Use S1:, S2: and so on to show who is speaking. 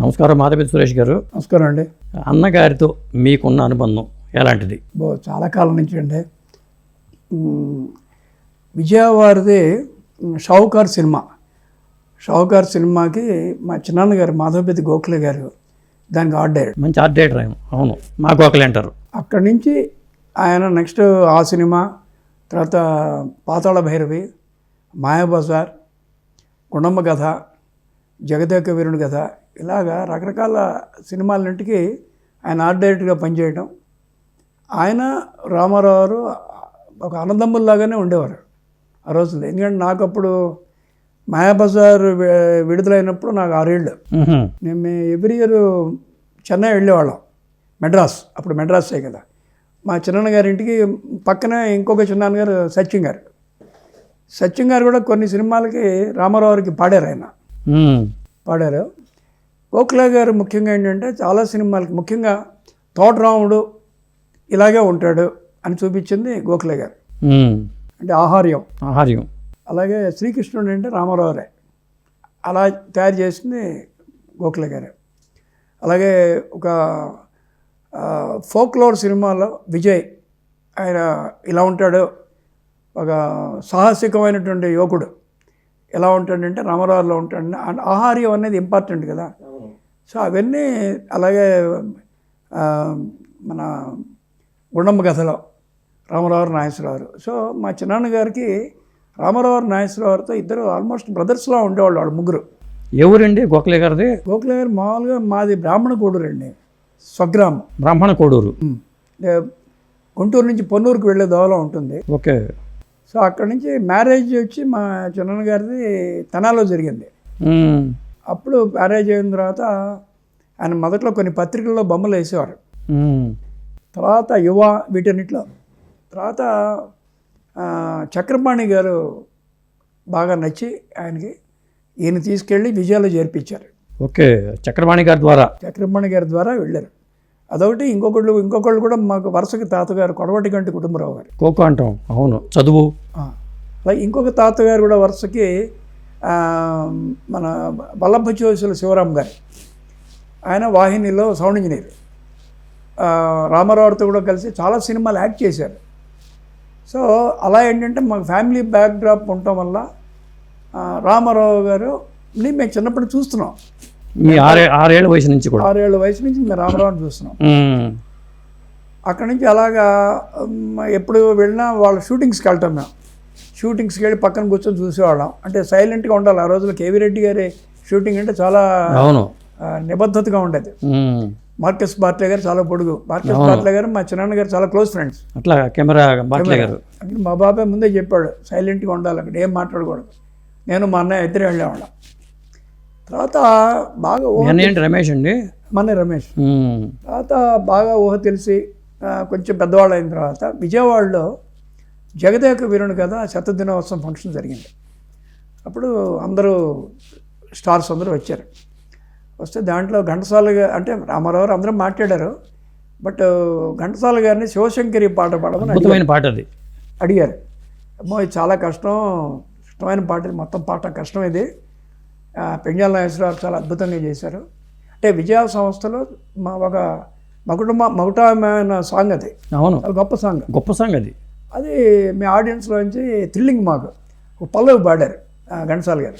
S1: నమస్కారం మాధవి సురేష్ గారు.
S2: నమస్కారం అండి.
S1: అన్నగారితో మీకున్న అనుబంధం ఎలాంటిది?
S2: బో చాలా కాలం నుంచి అండి. మ్, విజయవారిది మ్, షావుకార్ సినిమా. షావుకార్ సినిమాకి మా చిన్నాన్న గారు మాధవపతి గోఖలే గారు దానికి ఆర్ట్ డైరెక్టర్.
S1: మంచి ఆర్ట్ డైరెక్టర్ ఆయన. అవును. మాకు ఒకరు అంటారు.
S2: అక్కడి నుంచి ఆయన నెక్స్ట్ ఆ సినిమా తర్వాత పాతాళ భైరవి మాయాబజార్ గుణమ్మ కథ జగదేక వీరుని కథ. ఇలాగా రకరకాల సినిమాలన్నింటికి ఆయన ఆర్ట్ డైరెక్టర్గా పనిచేయడం ఆయన రామారావు గారు ఒక అన్నదమ్ముల్లాగానే ఉండేవారు ఆ రోజుల్లో. ఎందుకంటే నాకు అప్పుడు మాయాబజార్ విడుదలైనప్పుడు నాకు ఆరేళ్ళు. మేము ఎవ్రీ ఇయర్ చెన్నై వెళ్ళేవాళ్ళం. మెడ్రాస్. అప్పుడు మెడ్రాసే కదా. మా చిన్న గారి ఇంటికి పక్కనే ఇంకొక చిన్నాన్న గారు సత్యం గారు. సత్యం గారు కూడా కొన్ని సినిమాలకి రామారావు గారికి పాడారు ఆయన. పాడారు. గోఖలే గారు ముఖ్యంగా ఏంటంటే చాలా సినిమాలకి ముఖ్యంగా తోటరాముడు ఇలాగే ఉంటాడు అని చూపించింది గోఖలే గారు. అంటే ఆహార్యం.
S1: ఆహార్యం.
S2: అలాగే శ్రీకృష్ణుడు అంటే రామారావురే అలా తయారు చేసింది గోఖలే గారు. అలాగే ఒక ఫోక్లోర్ సినిమాలో విజయ్ ఆయన ఇలా ఉంటాడు. ఒక సాహసికమైనటువంటి యువకుడు. ఎలా ఉంటాడంటే రామారావులో ఉంటాడు అండ్ ఆహార్యం అనేది ఇంపార్టెంట్ కదా. సో అవన్నీ అలాగే మన గుండమ్మ కథలో రామారావు నాగేశ్వరరావు సో మా చిన్నాన్న గారికి రామారావు నాగేశ్వరరావుతో ఇద్దరు ఆల్మోస్ట్ బ్రదర్స్లా ఉండేవాళ్ళు వాళ్ళు ముగ్గురు.
S1: ఏ ఊరండి గోఖలే గారిది?
S2: గోఖలే గారు మామూలుగా మాది బ్రాహ్మణ కూడూరండి స్వగ్రామం.
S1: బ్రాహ్మణ కోడూరు.
S2: గుంటూరు నుంచి పొన్నూరుకు వెళ్ళే దోవలో ఉంటుంది.
S1: ఓకే.
S2: సో అక్కడి నుంచి మ్యారేజ్ వచ్చి మా చిన్న గారిది తనాలో జరిగింది. అప్పుడు మ్యారేజ్ అయిన తర్వాత ఆయన మొదట్లో కొన్ని పత్రికల్లో బొమ్మలు వేసేవారు. తర్వాత యువ వీటన్నిటిలో. తర్వాత చక్రపాణి గారు బాగా నచ్చి ఆయనకి ఈయన తీసుకెళ్ళి విజయాలు చేర్పించారు.
S1: ఓకే చక్రపాణి గారి ద్వారా.
S2: చక్రపాణి గారి ద్వారా వెళ్ళారు. అదొకటి. ఇంకొకళ్ళు ఇంకొకళ్ళు కూడా మాకు వరుసకి తాతగారు కొడవటి గంటి కుటుంబరావు గారు.
S1: కోకో అంటాం అవును. చదువు.
S2: అలాగే ఇంకొక తాతగారు కూడా వరుసకి మన వల్లభ చోసుల శివరాం గారు. ఆయన వాహినిలో సౌండ్ ఇంజనీర్. రామారావుతో కూడా కలిసి చాలా సినిమాలు యాక్ట్ చేశారు. సో అలా ఏంటంటే మాకు ఫ్యామిలీ బ్యాక్డ్రాప్ ఉండటం వల్ల రామారావు గారు మేము చిన్నప్పుడు చూస్తున్నాం.
S1: మీ ఆరే ఆరేళ్ళ వయసు నుంచి కూడా.
S2: ఆరేళ్ళ వయసు నుంచి మేము రామారావుని చూస్తున్నాం. అక్కడి నుంచి అలాగా ఎప్పుడు వెళ్ళినా వాళ్ళ షూటింగ్స్కి వెళ్తాం మేము. షూటింగ్స్కి వెళ్ళి పక్కన కూర్చొని చూసేవాళ్ళం. అంటే సైలెంట్గా ఉండాలి. ఆ రోజుల్లో కేవీ రెడ్డి గారి షూటింగ్ అంటే చాలా
S1: అవును.
S2: నిబద్ధతగా ఉండేది. మార్కస్ బార్ట్లే గారు చాలా పొడుగు. మార్కస్ బార్ట్లే గారు మా చిన్నాన్న గారు చాలా క్లోజ్ ఫ్రెండ్స్.
S1: అట్లా కెమెరా గారు.
S2: మా బాబాయ్ ముందే చెప్పాడు సైలెంట్గా ఉండాలి అక్కడ ఏం మాట్లాడకూడదు. నేను మా అన్నయ్య ఇద్దరే వెళ్ళేవాళ్ళం. తర్వాత బాగా ఊహ
S1: ఏంటి రమేష్ అండి?
S2: మన రమేష్. తర్వాత బాగా ఊహ తెలిసి కొంచెం పెద్దవాళ్ళు అయిన తర్వాత విజయవాడలో జగదేక వీరుని కథ శతదినోత్సవం ఫంక్షన్ జరిగింది. అప్పుడు అందరూ స్టార్స్ అందరూ వచ్చారు. వస్తే దాంట్లో ఘంటసాల గారు అంటే రామారావు అందరూ మాట్లాడారు. బట్ ఘంటసాల గారిని శివశంకరి పాట పాడమని.
S1: అద్భుతమైన పాట అది.
S2: అడిగారు. అమ్మో ఇది చాలా కష్టం. ఇష్టమైన పాట మొత్తం పాట కష్టం ఇది. పెంజాల నాగేశ్వరరావు చాలా అద్భుతంగా చేశారు. అంటే విజయ సంస్థలో మా ఒక మగుటమ మగుటమైన సాంగ్ అది.
S1: అవును.
S2: గొప్ప సాంగ్.
S1: గొప్ప సాంగ్ అది.
S2: అది మీ ఆడియన్స్లోంచి థ్రిల్లింగ్ మాకు. ఒక పల్లవి పాడారు ఘంటసాల గారు.